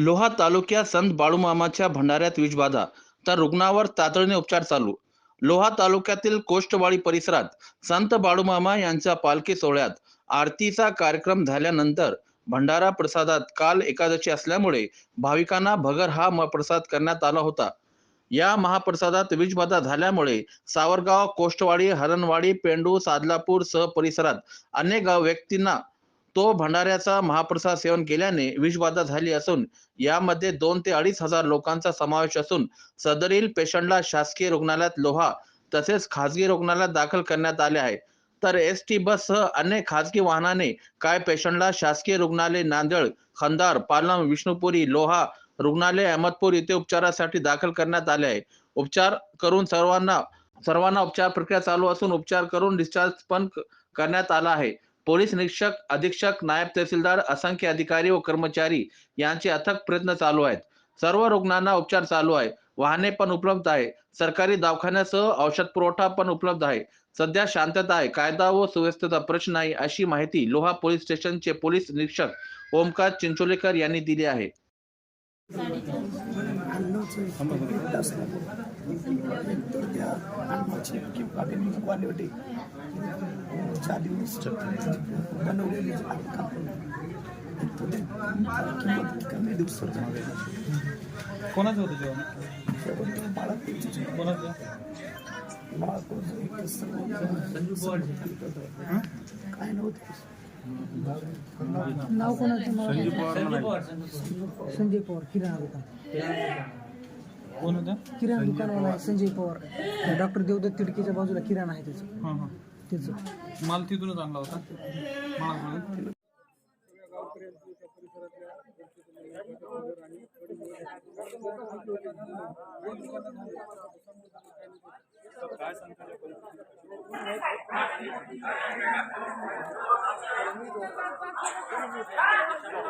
लोहा तालुक्यात संत बाळूमामाच्या भंडाऱ्यात वीजबाधा तर रुग्णावर तातडीने उपचार चालू. लोहा तालुक्यातील कोष्टवाडी परिसरात संत बाळूमामा यांच्या पालखी सोहळ्यात आरतीचा कार्यक्रम झाल्यानंतर भंडारा प्रसादात काल एकादशी असल्यामुळे भाविकांना भगर हा म- प्रसाद करण्यात आला होता. या महाप्रसादात वीजबाधा झाल्यामुळे सावरगाव कोष्टवाडी हरणवाडी पेंडू सादलापूर सह परिसरात अनेक गाव व्यक्तींना तो भंडाऱ्याचा महाप्रसाद सेवन केल्याने विषबाधा झाली असून यामध्ये दोन ते अडीच हजार लोकांचा समावेश असून सदरील पेशंटला शासकीय रुग्णालयात लोहा तसेच खासगी रुग्णालयात दाखल करण्यात आले आहे. तर एस टी बससह अनेक खासगी वाहनाने काय पेशंटला शासकीय रुग्णालय नांदेड खंदार पालम विष्णुपुरी लोहा रुग्णालय अहमदपूर येथे उपचारासाठी दाखल करण्यात आले आहे. उपचार करून सर्वांना सर्वांना उपचार प्रक्रिया चालू असून उपचार करून डिस्चार्ज पण करण्यात आला आहे. पोलीस निरीक्षक अधीक्षक नायब तहसीलदार असंख्य अधिकारी व कर्मचारी यांचे अथक प्रयत्न चालू आहेत. सर्व रुग्णांना उपचार चालू आहे. वाहने पण उपलब्ध आहे. सरकारी दवाखान्यासह औषध पुरवठा पण उपलब्ध आहे. सध्या शांतता आहे. कायदा व सुव्यवस्थेचा प्रश्न नाही अशी माहिती लोहा पोलीस स्टेशनचे पोलीस निरीक्षक ओमकार चिंचोलेकर यांनी दिली आहे. तर त्या अन्नाची की पाणी क्वालिटी दिवस बनवलेली कमी दिवसात कोणाचं होतं जेवण? बाळा कोणाचं काय नव्हतं? नाव कोणाचं संजीव पवार संजय पवार किराणा दुकान. कोण होतं? किराणा दुकानवाला संजय पवार. डॉक्टर देवदत्त तिडकीच्या बाजूला किराणा आहे त्याचं. त्याचं. माल तिथूनच आणला होता. माल काय सांगता? Ah!